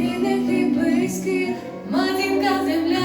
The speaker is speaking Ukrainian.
Рідних і близьких, матінка земля.